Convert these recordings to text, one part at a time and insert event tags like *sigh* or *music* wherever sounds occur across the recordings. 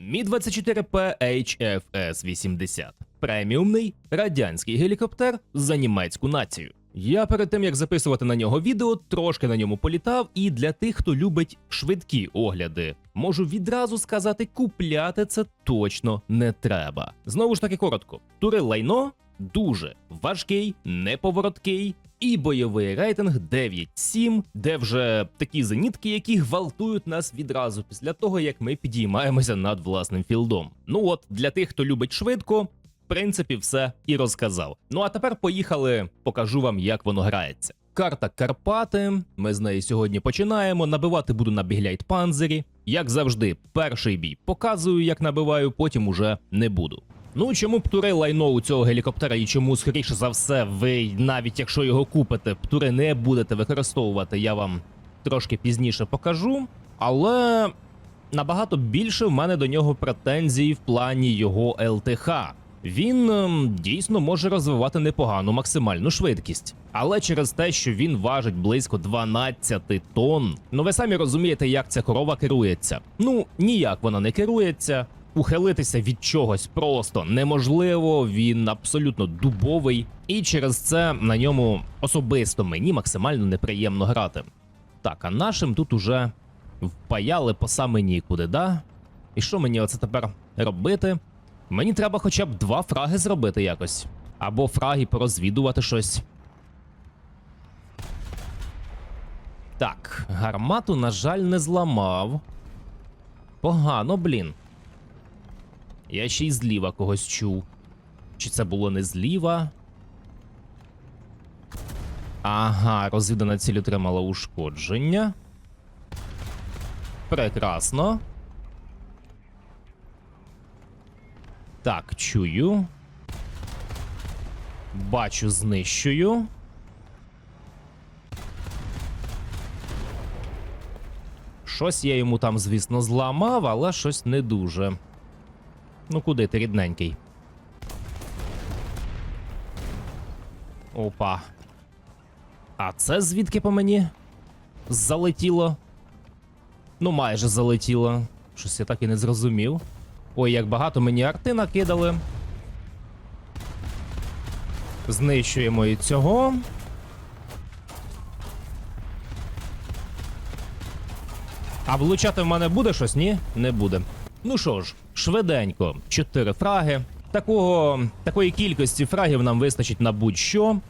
Мі 24П HFS 80 преміумний радянський гелікоптер за німецьку націю. Я перед тим як записувати на нього відео, трошки на ньому політав, і для тих, хто любить швидкі огляди, можу відразу сказати, купляти це точно не треба. Знову ж таки коротко, тури лайно дуже важкий, неповороткий. І бойовий рейтинг 9-7, де вже такі зенітки, які гвалтують нас відразу після того, як ми підіймаємося над власним філдом. Ну от для тих, хто любить швидко, в принципі, все і розказав. Ну а тепер поїхали, покажу вам, як воно грається. Карта Карпати. Ми з неї сьогодні починаємо. Набивати буду на бігляйт панзері. Як завжди, перший бій показую, як набиваю, потім уже не буду. Ну чому птури лайно у цього гелікоптера і чому, скоріше за все, ви навіть якщо його купите, птури не будете використовувати, я вам трошки пізніше покажу. Але набагато більше в мене до нього претензій в плані його ЛТХ. Він ем, дійсно може розвивати непогану максимальну швидкість, але через те, що він важить близько 12 тонн, ну ви самі розумієте, як ця корова керується. Ну ніяк вона не керується. Ухилитися від чогось просто неможливо. Він абсолютно дубовий, і через це на ньому особисто мені максимально неприємно грати. Так, а нашим тут уже впаяли по саме нікуди, да? І що мені оце тепер робити? Мені треба хоча б два фраги зробити якось. Або фраги порозвідувати щось. Так, гармату, на жаль, не зламав. Погано, блін. Я ще й зліва когось чув. Чи це було не зліва? Ага, розвідана ціль отримала ушкодження. Прекрасно. Так, чую. Бачу, знищую. Щось я йому там, звісно, зламав, але щось не дуже. Ну куди ти, рідненький? Опа. А це звідки по мені? Залетіло? Ну, майже залетіло. Щось я так і не зрозумів. Ой, як багато мені арти накидали. Знищуємо і цього. А влучати в мене буде щось? Ні, не буде. Ну що ж, швиденько, 4 фраги. Такого, такої кількості фрагів нам вистачить на будь-що.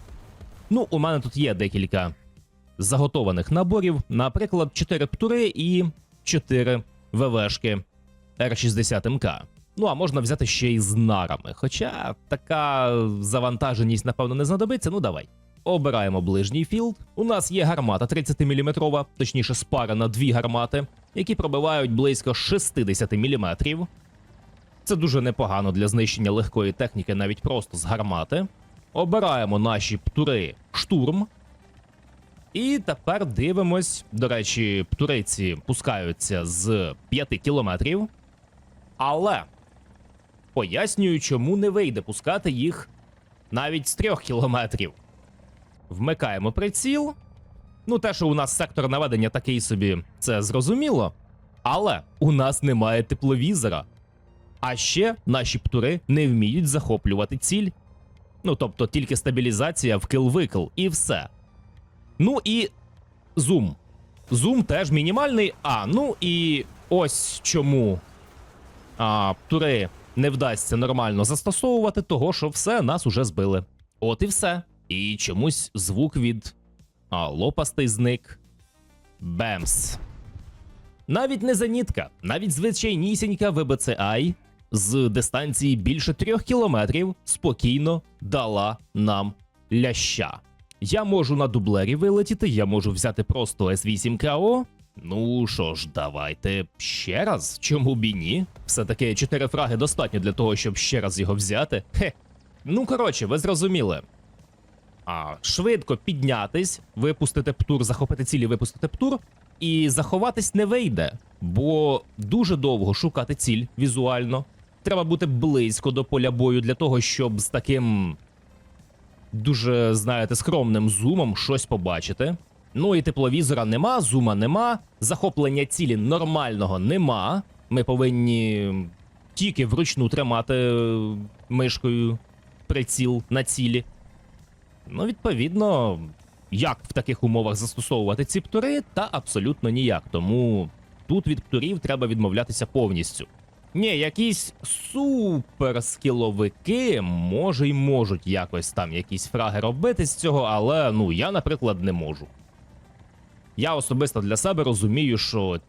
Ну, у мене тут є декілька заготованих наборів. Наприклад, 4 птури і 4 ВВшки Р60МК. Ну, а можна взяти ще й з нарами. Хоча така завантаженість, напевно, не знадобиться. Ну, давай. Обираємо ближній філд. У нас є гармата 30-мм, точніше, спара на дві гармати, які пробивають близько 60 мм. Це дуже непогано для знищення легкої техніки, навіть просто з гармати. Обираємо наші птури штурм. І тепер дивимось. До речі, птуриці пускаються з 5 кілометрів. Але пояснюю, чому не вийде пускати їх навіть з 3 кілометрів. Вмикаємо приціл. Ну, те, що у нас сектор наведення такий собі, це зрозуміло. Але у нас немає тепловізора. А ще наші птури не вміють захоплювати ціль. Ну, тобто тільки стабілізація в кил-викл і все. Ну і зум. Зум теж мінімальний. А, ну і ось чому а, птури не вдасться нормально застосовувати, того що все нас уже збили. От і все. І чомусь звук від а, лопастий зник. Бемс. Навіть не зенітка, навіть звичайнісінька ВБЦАЙ з дистанції більше трьох кілометрів спокійно дала нам ляща. Я можу на дублері вилетіти, я можу взяти просто С8КО. Ну що ж, давайте ще раз. Чому б і ні? Все-таки чотири фраги достатньо для того, щоб ще раз його взяти. Хе. Ну коротше, ви зрозуміли. А, швидко піднятись, випустити птур, захопити цілі, випустити птур, і заховатись не вийде, бо дуже довго шукати ціль візуально. Треба бути близько до поля бою для того, щоб з таким дуже, знаєте, скромним зумом щось побачити. Ну і тепловізора нема, зума нема, захоплення цілі нормального нема. Ми повинні тільки вручну тримати мишкою приціл на цілі. Ну, відповідно, як в таких умовах застосовувати ці птури, та абсолютно ніяк. Тому тут від птурів треба відмовлятися повністю. Ні, якісь суперскіловики, може й можуть якось там якісь фраги робити з цього, але ну я, наприклад, не можу. Я особисто для себе розумію, що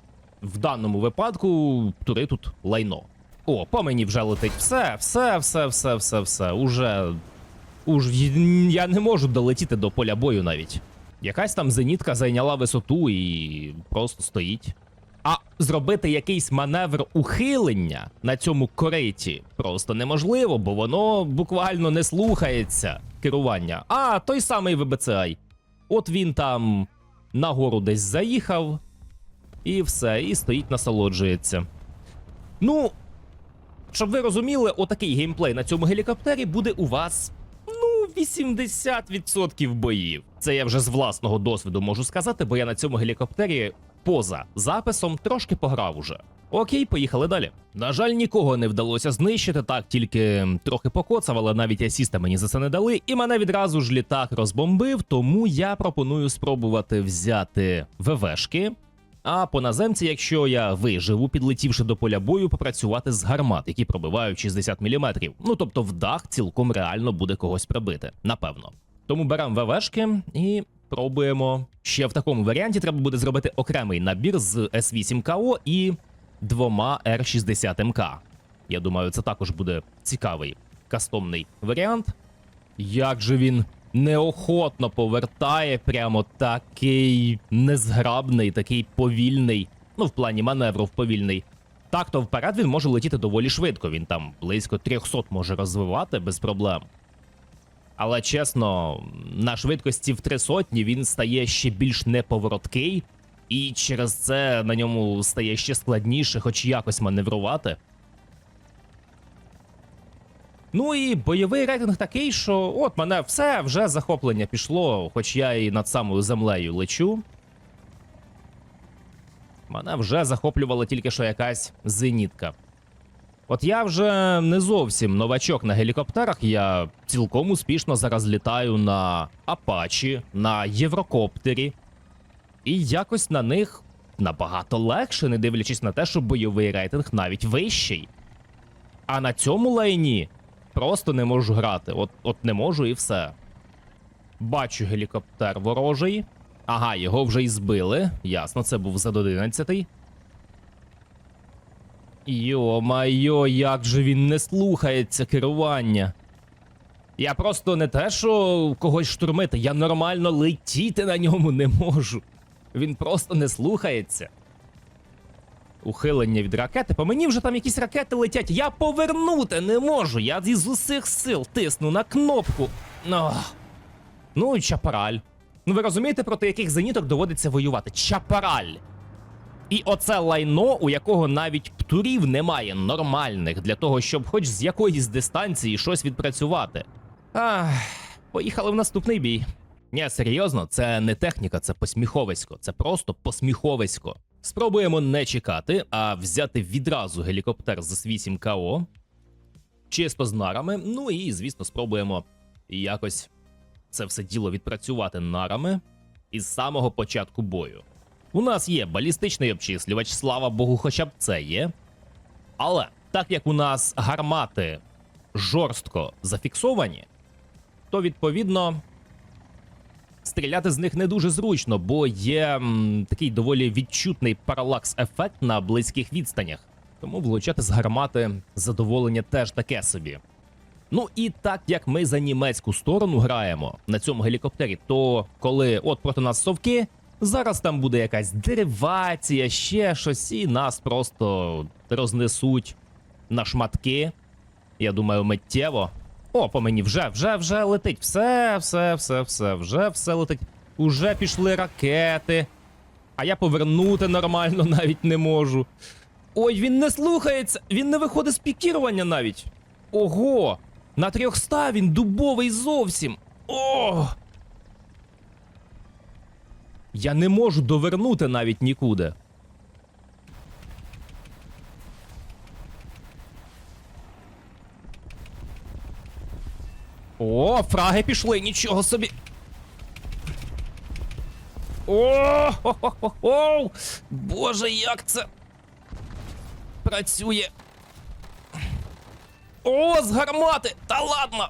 в даному випадку тури тут лайно. О, по мені вже летить все, все, все, все, все, все. Уже. Уж я не можу долетіти до поля бою навіть. Якась там зенітка зайняла висоту і просто стоїть. А зробити якийсь маневр ухилення на цьому кориті просто неможливо, бо воно буквально не слухається керування. А, той самий ВБЦАЙ. От він там нагору десь заїхав, і все, і стоїть, насолоджується. Ну, щоб ви розуміли, отакий геймплей на цьому гелікоптері буде у вас. Ну, 80% боїв. Це я вже з власного досвіду можу сказати, бо я на цьому гелікоптері поза записом трошки пограв уже. Окей, поїхали далі. На жаль, нікого не вдалося знищити, так тільки трохи покоцав, але навіть асіста мені за це не дали, і мене відразу ж літак розбомбив, тому я пропоную спробувати взяти ВВшки. А по наземці, якщо я виживу, підлетівши до поля бою, попрацювати з гармат, які пробивають 60 мм. Ну тобто в дах цілком реально буде когось прибити, напевно. Тому беремо ВВшки і пробуємо. Ще в такому варіанті треба буде зробити окремий набір з С8КО і двома Р60МК. Я думаю, це також буде цікавий кастомний варіант. Як же він неохотно повертає, прямо такий незграбний, такий повільний. Ну, в плані маневру повільний. Так, то вперед він може летіти доволі швидко. Він там близько 300 може розвивати без проблем. Але чесно, на швидкості в три сотні він стає ще більш неповороткий, і через це на ньому стає ще складніше, хоч якось маневрувати. Ну і бойовий рейтинг такий, що от мене все вже захоплення пішло, хоч я і над самою землею лечу. Мене вже захоплювала тільки що якась зенітка. От я вже не зовсім новачок на гелікоптерах. Я цілком успішно зараз літаю на Апачі, на Єврокоптері. І якось на них набагато легше, не дивлячись на те, що бойовий рейтинг навіть вищий. А на цьому лейні просто не можу грати. От, От не можу і все. Бачу гелікоптер ворожий. Ага, його вже і збили. Ясно, це був за 11 Йо майо, як же він не слухається керування. Я просто не те, що когось штурмити, я нормально летіти на ньому не можу. Він просто не слухається. Ухилення від ракети, по мені вже там якісь ракети летять. Я повернути не можу. Я з усіх сил тисну на кнопку. Ох. Ну, чапараль. Ну ви розумієте, проти яких зеніток доводиться воювати? Чапараль! І оце лайно, у якого навіть птурів немає нормальних для того, щоб хоч з якоїсь дистанції щось відпрацювати. Ах, поїхали в наступний бій. Ні, серйозно, це не техніка, це посміховисько. Це просто посміховисько. Спробуємо не чекати, а взяти відразу гелікоптер з 8 КО. Чисто з нарами. Ну і, звісно, спробуємо якось це все діло відпрацювати нарами із самого початку бою. У нас є балістичний обчислювач, слава Богу, хоча б це є. Але так як у нас гармати жорстко зафіксовані, то відповідно стріляти з них не дуже зручно, бо є м, такий доволі відчутний паралакс-ефект на близьких відстанях. Тому влучати з гармати задоволення теж таке собі. Ну і так як ми за німецьку сторону граємо на цьому гелікоптері, то коли от проти нас совки, зараз там буде якась деривація, ще щось, і нас просто рознесуть на шматки. Я думаю, миттєво. О, по мені вже, вже, вже летить. Все, все, все, все, вже все летить. Уже пішли ракети. А я повернути нормально *laughs* навіть не можу. Ой, він не слухається, він не виходить з пікірування навіть. Ого! На 300 він дубовий зовсім. О! Я не можу довернути навіть нікуди. О, фраги пішли, нічого собі. О! Хо! Боже, як це працює. О, з гармати! Та ладно!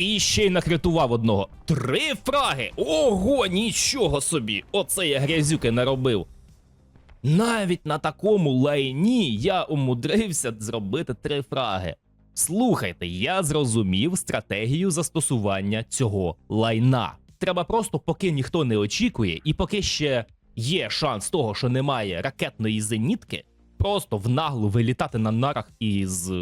І ще й накритував одного. Три фраги! Ого, нічого собі! Оце я грязюки наробив. Навіть на такому лайні я умудрився зробити три фраги. Слухайте, я зрозумів стратегію застосування цього лайна. Треба просто, поки ніхто не очікує, і поки ще є шанс того, що немає ракетної зенітки, просто в наглу вилітати на нарах із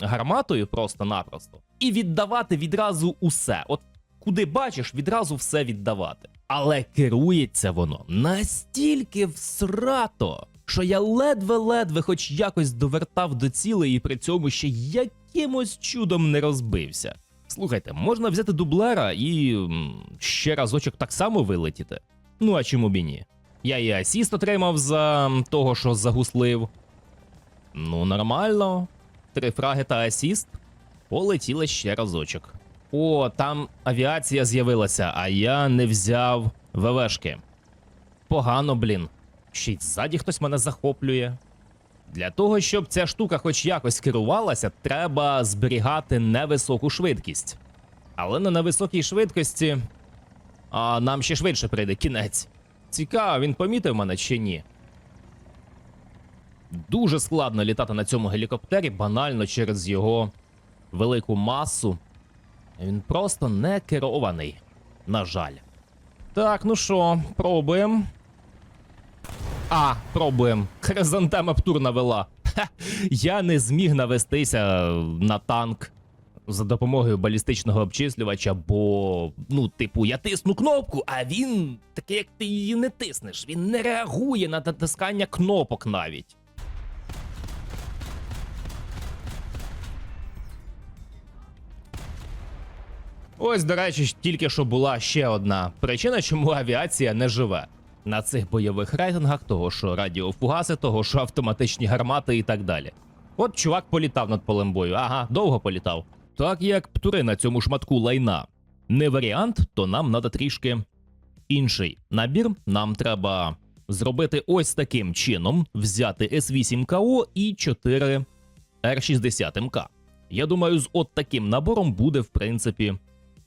гарматою просто-напросто, і віддавати відразу усе. От куди бачиш, відразу все віддавати. Але керується воно настільки всрато, що я ледве-ледве хоч якось довертав до цілей і при цьому ще якимось чудом не розбився. Слухайте, можна взяти дублера і ще разочок так само вилетіти. Ну а чому б і ні? Я і асіст отримав за того, що загуслив. Ну, нормально. Три фраги та асіст. Полетіли ще разочок. О, там авіація з'явилася, а я не взяв ВВшки. Погано, блін. Ще й ззаді хтось мене захоплює. Для того, щоб ця штука хоч якось керувалася, треба зберігати невисоку швидкість. Але на високій швидкості. А нам ще швидше прийде кінець. Цікаво, він помітив мене чи ні. Дуже складно літати на цьому гелікоптері, банально через його велику масу. Він просто не керований. На жаль. Так, ну що, пробуємо. А, пробуємо. Хризантема птур навела. Ха, я не зміг навестися на танк за допомогою балістичного обчислювача, бо, ну, типу, я тисну кнопку, а він таке, як ти її не тиснеш. Він не реагує на натискання кнопок навіть. Ось, до речі, тільки що була ще одна причина, чому авіація не живе на цих бойових рейтингах, того що радіофугаси, того що автоматичні гармати і так далі. От чувак політав над полем бою. Ага, довго політав. Так як птури на цьому шматку лайна не варіант, то нам треба трішки інший набір. Нам треба зробити ось таким чином: взяти S8КО і 4 R60МК. Я думаю, з от таким набором буде, в принципі,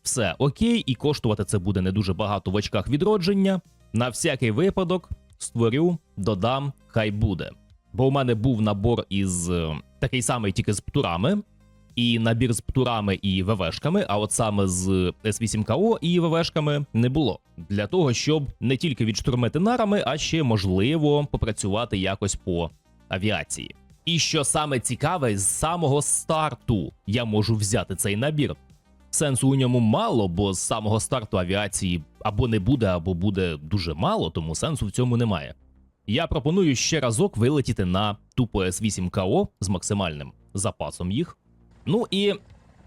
все окей, і коштувати це буде не дуже багато в очках відродження. На всякий випадок створю, додам, хай буде. Бо у мене був набор із е, такий самий, тільки з птурами, і набір з птурами і ВВшками, а от саме з С8КО і ВВшками не було. Для того, щоб не тільки відштурмити нарами, а ще можливо попрацювати якось по авіації. І що саме цікаве, з самого старту я можу взяти цей набір. Сенсу у ньому мало, бо з самого старту авіації або не буде, або буде дуже мало, тому сенсу в цьому немає. Я пропоную ще разок вилетіти на тупо С8КО з максимальним запасом їх. Ну і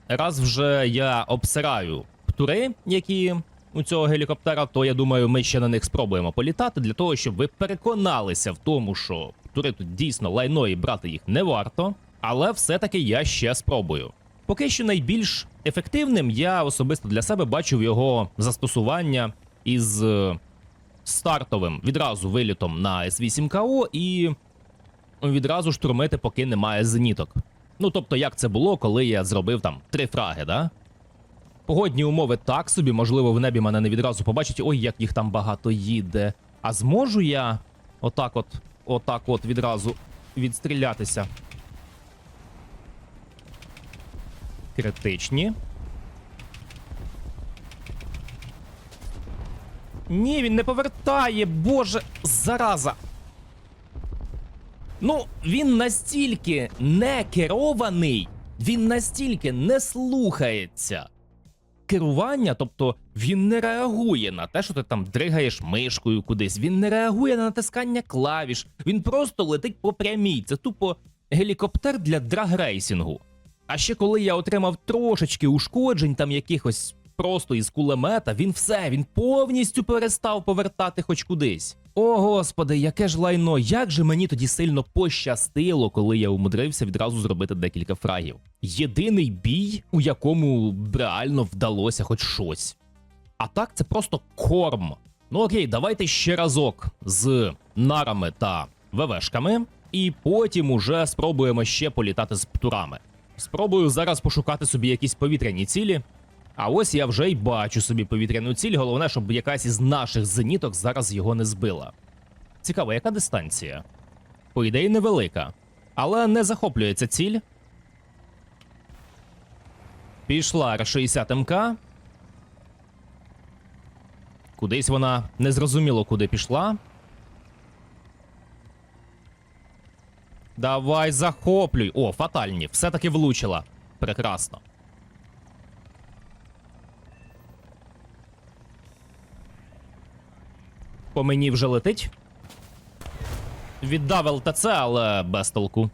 раз вже я обсираю птури, які у цього гелікоптера, то я думаю, ми ще на них спробуємо політати для того, щоб ви переконалися в тому, що птури тут дійсно лайно і брати їх не варто, але все-таки я ще спробую. Поки що найбільш ефективним я особисто для себе бачив його застосування із е, стартовим відразу вилітом на С8КО і відразу штурмити, поки немає зеніток. Ну тобто, як це було, коли я зробив там три фраги, да? Погодні умови так собі, можливо, в небі мене не відразу побачать, ой, як їх там багато їде. А зможу я отак от, отак от відразу відстрілятися? Критичні. Ні, він не повертає, боже, зараза. Ну, він настільки не керований, він настільки не слухається. Керування, тобто він не реагує на те, що ти там дригаєш мишкою кудись, він не реагує на натискання клавіш, він просто летить по прямій. Це тупо гелікоптер для драгрейсінгу. А ще коли я отримав трошечки ушкоджень, там якихось просто із кулемета, він все, він повністю перестав повертати хоч кудись. О, господи, яке ж лайно! Як же мені тоді сильно пощастило, коли я умудрився відразу зробити декілька фрагів. Єдиний бій, у якому реально вдалося хоч щось. А так це просто корм. Ну окей, давайте ще разок з нарами та ВВшками, і потім уже спробуємо ще політати з птурами. Спробую зараз пошукати собі якісь повітряні цілі. А ось я вже й бачу собі повітряну ціль. Головне, щоб якась із наших зеніток зараз його не збила. Цікаво, яка дистанція? По ідеї, невелика. Але не захоплюється ціль. Пішла Р-60 МК. Кудись вона незрозуміло куди пішла. Давай захоплюй. О, фатальні. Все-таки влучила. Прекрасно. По мені вже летить. Віддав ЛТЦ, але без толку.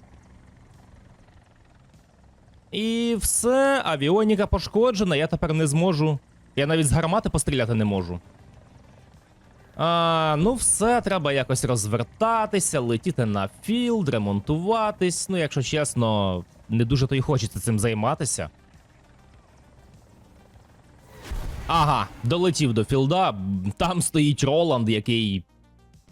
І все, авіоніка пошкоджена, я тепер не зможу. Я навіть з гармати постріляти не можу. А, ну, все, треба якось розвертатися, летіти на філд, ремонтуватись. Ну, якщо чесно, не дуже то й хочеться цим займатися. Ага, долетів до філда. Там стоїть Роланд, який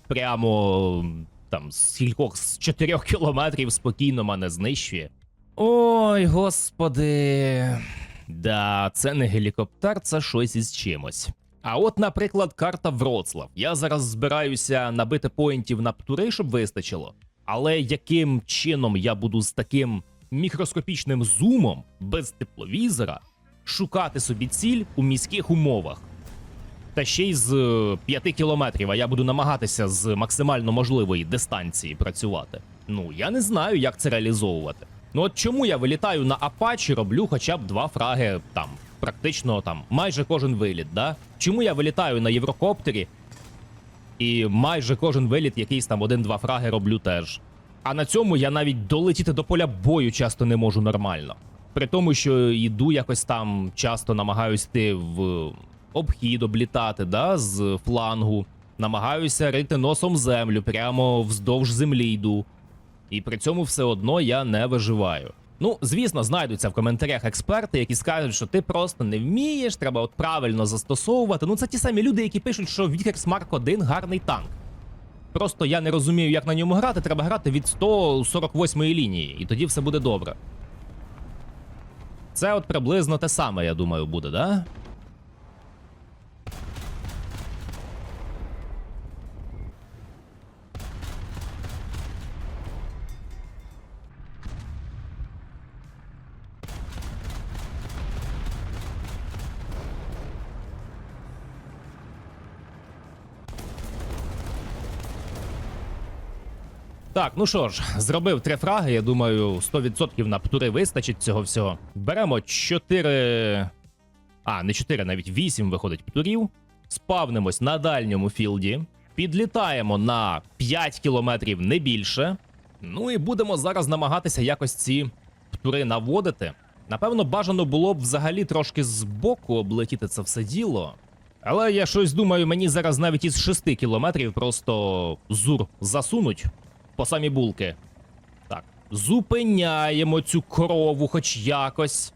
прямо там з кількох з 4 кілометрів спокійно мене знищує. Ой, господи. Да, це не гелікоптер, це щось із чимось. А от, наприклад, карта Вроцлав. Я зараз збираюся набити поінтів на птури, щоб вистачило. Але яким чином я буду з таким мікроскопічним зумом без тепловізора шукати собі ціль у міських умовах? Та ще й з 5 кілометрів, а я буду намагатися з максимально можливої дистанції працювати. Ну, я не знаю, як це реалізовувати. Ну от чому я вилітаю на Апачі, роблю хоча б два фраги там, практично там, майже кожен виліт, да? Чому я вилітаю на Єврокоптері і майже кожен виліт якийсь там один-два фраги роблю теж. А на цьому я навіть долетіти до поля бою часто не можу нормально. При тому, що йду якось там, часто намагаюсь йти в обхід, облітати, да, з флангу. Намагаюся рити носом землю, прямо вздовж землі йду. І при цьому все одно я не виживаю. Ну, звісно, знайдуться в коментарях експерти, які скажуть, що ти просто не вмієш, треба от правильно застосовувати. Ну, це ті самі люди, які пишуть, що Vickers Марк 1 гарний танк. Просто я не розумію, як на ньому грати. Треба грати від 148-ї лінії, і тоді все буде добре. Це от приблизно те саме, я думаю, буде, да? Так, ну що ж, зробив три фраги. Я думаю, 100% на птури вистачить цього всього. Беремо 4. А, не 4, навіть 8 виходить птурів. Спавнимось на дальньому філді. Підлітаємо на 5 кілометрів не більше. Ну і будемо зараз намагатися якось ці птури наводити. Напевно, бажано було б взагалі трошки збоку облетіти це все діло. Але я щось думаю, мені зараз навіть із 6 кілометрів просто зур засунуть по самі булки. Так, зупиняємо цю корову хоч якось.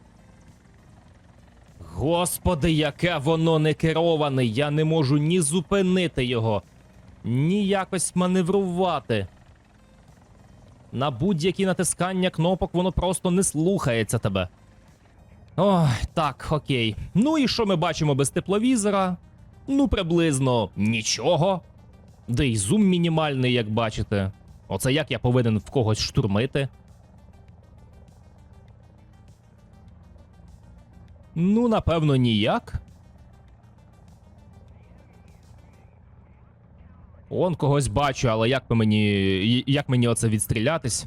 Господи, яке воно не кероване. Я не можу ні зупинити його, ні якось маневрувати. На будь-які натискання кнопок воно просто не слухається тебе. Ой, так, окей. Ну і що ми бачимо без тепловізора? Ну, приблизно нічого. Да й зум мінімальний, як бачите. Оце як я повинен в когось штурмити. Ну, напевно, ніяк. Он когось бачу, але як мені. Як мені оце відстрілятись?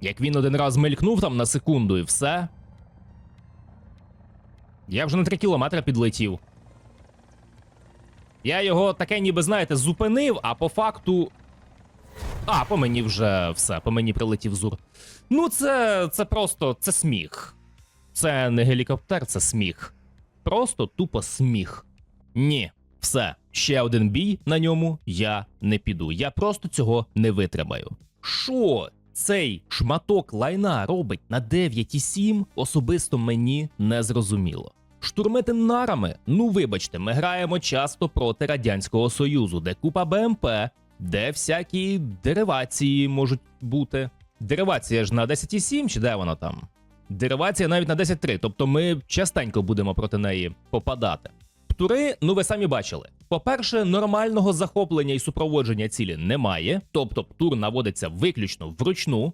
Як він один раз мелькнув там на секунду і все. Я вже на 3 кілометри підлетів. Я його таке, ніби знаєте, зупинив, а по факту. А, по мені вже все, по мені прилетів зур. Ну, це це просто це сміх. Це не гелікоптер, це сміх. Просто тупо сміх. Ні, все, ще один бій на ньому я не піду. Я просто цього не витримаю. Що цей шматок лайна робить на 9,7, особисто мені не зрозуміло. Штурмити нарами, ну вибачте, ми граємо часто проти Радянського Союзу, де купа БМП, де всякі деривації можуть бути. Деривація ж на 10,7 чи де воно там? Деривація навіть на 10,3, тобто ми частенько будемо проти неї попадати. Птури, ну ви самі бачили. По-перше, нормального захоплення і супроводження цілі немає, тобто птур наводиться виключно вручну.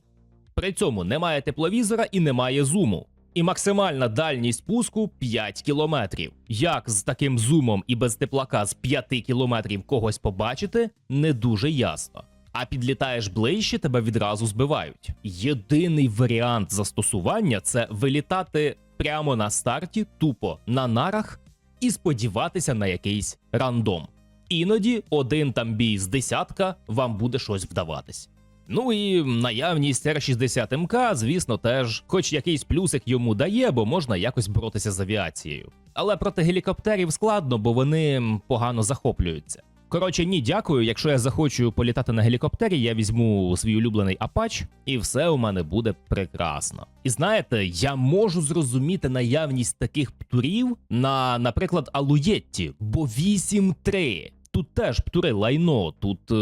При цьому немає тепловізора і немає зуму. І максимальна дальність пуску 5 кілометрів. Як з таким зумом і без теплака з 5 кілометрів когось побачити, не дуже ясно. А підлітаєш ближче, тебе відразу збивають. Єдиний варіант застосування це вилітати прямо на старті, тупо на нарах, і сподіватися на якийсь рандом. Іноді один там бій з десятка вам буде щось вдаватись. Ну і наявність R60 МК, звісно, теж, хоч якийсь плюсик йому дає, бо можна якось боротися з авіацією. Але проти гелікоптерів складно, бо вони погано захоплюються. Коротше, ні, дякую. Якщо я захочу політати на гелікоптері, я візьму свій улюблений Апач, і все у мене буде прекрасно. І знаєте, я можу зрозуміти наявність таких птурів на, наприклад, Алуєтті, бо 8-3. Тут теж птури лайно, тут е,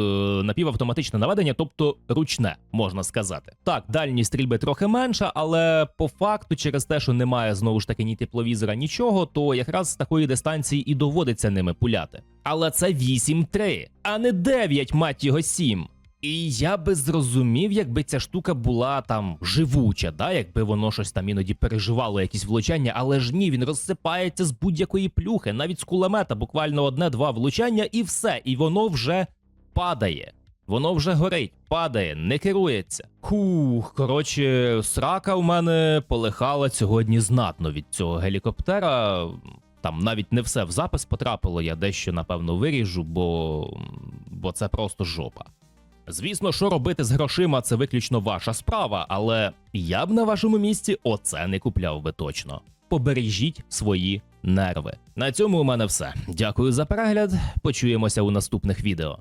напівавтоматичне наведення, тобто ручне, можна сказати. Так, дальність стрільби трохи менша, але по факту, через те, що немає знову ж таки ні тепловізора, нічого, то якраз з такої дистанції і доводиться ними пуляти. Але це 8-3, а не 9, мать його 7. І я би зрозумів, якби ця штука була там живуча, да, якби воно щось там іноді переживало, якісь влучання, але ж ні, він розсипається з будь-якої плюхи, навіть з кулемета, буквально одне-два влучання, і все, і воно вже падає. Воно вже горить, падає, не керується. Хух, коротше, срака в мене полихала сьогодні знатно від цього гелікоптера. Там навіть не все в запис потрапило, я дещо напевно виріжу, бо, бо це просто жопа. Звісно, що робити з грошима, це виключно ваша справа, але я б на вашому місці оце не купляв би точно. Побережіть свої нерви. На цьому у мене все. Дякую за перегляд. Почуємося у наступних відео.